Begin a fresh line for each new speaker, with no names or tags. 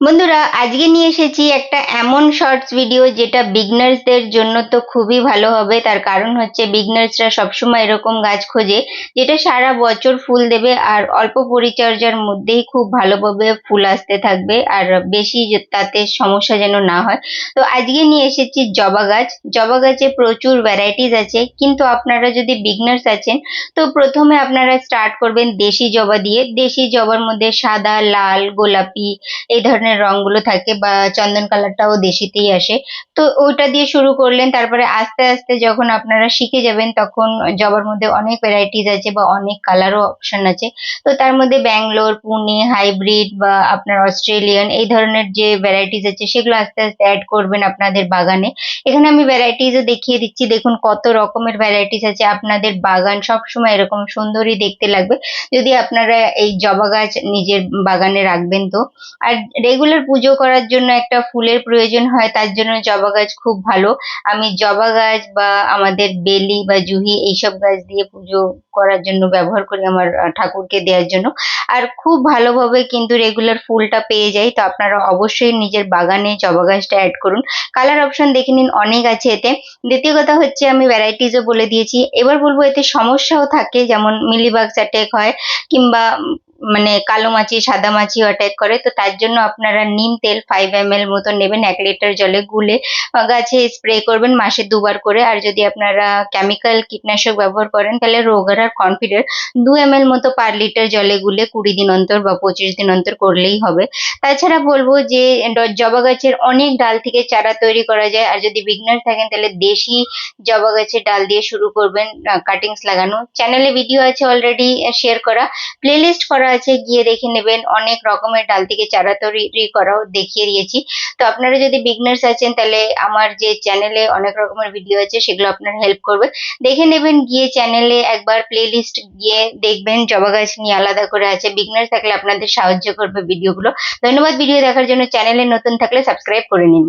বন্ধুরা, আজকে নিয়ে এসেছি একটা এমন শর্টস ভিডিও যেটা বিগনার্সদের জন্য তো খুবই ভালো হবে। তার কারণ হচ্ছে বিগনার্সরা সবসময় এরকম গাছ খোঁজে, যেটা সারা বছর ফুল দেবে আর অল্প পরিচর্যার মধ্যেই খুব ভালোভাবে ফুল আসতে থাকবে আর বেশি তাতে সমস্যা যেন না হয়। তো আজকে নিয়ে এসেছি জবা গাছ। জবা গাছে প্রচুর ভ্যারাইটিস আছে, কিন্তু আপনারা যদি বিগনার্স আছেন, তো প্রথমে আপনারা স্টার্ট করবেন দেশি জবা দিয়ে। দেশি জবার মধ্যে সাদা, লাল, গোলাপি, এই ধরনের রংগুলো থাকে বা চন্দন কালারটাও দেশিতেই আসে। তো ওইটা দিয়ে শুরু করলেন, তারপরে আস্তে আস্তে যখন আপনারা শিখে যাবেন তখন জবার মধ্যে অনেক ভ্যারাইটিস আছে বা অনেক কালারও অপশন আছে। তো তার মধ্যে ব্যাঙ্গালোর, পুনে হাইব্রিড বা আপনার অস্ট্রেলিয়ান এই ধরনের যে ভ্যারাইটিস আছে সেগুলো আস্তে আস্তে অ্যাড করবেন আপনাদের বাগানে। এখানে আমি ভ্যারাইটিসও দেখিয়ে দিচ্ছি। দেখুন কত রকমের ভ্যারাইটিস আছে। আপনাদের বাগান সবসময় এরকম সুন্দরই দেখতে লাগবে। যদি আপনারা এই জবা গাছ নিজের বাগানে রাখবেন তো। আর রেগুলার পুজো করার জন্য একটা ফুলের প্রয়োজন হয়, তার জন্য জবা গাছ খুব ভালো। আমি জবা গাছ বা আমাদের বেলি বা জুহি এইসব গাছ দিয়ে পুজো করার জন্য ব্যবহার করি আমার ঠাকুরকে দেওয়ার জন্য। আর খুব ভালোভাবে কিন্তু রেগুলার ফুলটা পেয়ে যাই। তো আপনারা অবশ্যই নিজের বাগানে জবা গাছটা অ্যাড করুন। কালার অপশন দেখে নিন অনেক আছে এতে। দ্বিতীয় কথা হচ্ছে, আমি ভ্যারাইটিসও বলে দিয়েছি। এবার বলব এতে সমস্যাও থাকে, যেমন মিলিবাগস অ্যাটাক হয় কিংবা মানে কালো মাছি, সাদা মাছি অ্যাটাক করে। তো তার জন্য আপনারা নিম তেল ফাইভ এম এল মতো নেবেন, এক লিটার জলে গুলে গাছে স্প্রে করবেন, মাসে দুবার করে। আর যদি আপনারা কেমিক্যাল কীটনাশক ব্যবহার করেন, তাহলে রোগার আর কনফিডের দু এম এল মতো পার লিটার জলে গুলে কুড়ি দিন অন্তর বা পঁচিশ দিন অন্তর করলেই হবে। তাছাড়া বলব যে জবা গাছের অনেক ডাল থেকে চারা তৈরি করা যায়। আর যদি বিগনার থাকেন, তাহলে দেশি জবা গাছের ডাল দিয়ে শুরু করবেন কাটিংস লাগানো। চ্যানেলে ভিডিও আছে অলরেডি শেয়ার করা। প্লেলিস্ট করা আছে গিয়ে দেখে নেবেন, অনেক রকমের ডাল থেকে চারা তৈরি করাও দেখিয়ে দিয়েছি। তো আপনারা যদি বিগনার্স আছেন, তাহলে আমার যে চ্যানেলে অনেক রকমের ভিডিও আছে, সেগুলো আপনার হেল্প করবে দেখে নেবেন, গিয়ে চ্যানেলে একবার প্লেলিস্ট গিয়ে দেখবেন, জবা গাছ নিয়ে আলাদা করে আছে। বিগনার্স থাকলে আপনাদের সাহায্য করবে ভিডিওগুলো ধন্যবাদ ভিডিও দেখার জন্য। চ্যানেলে নতুন থাকলে সাবস্ক্রাইব করে নিন।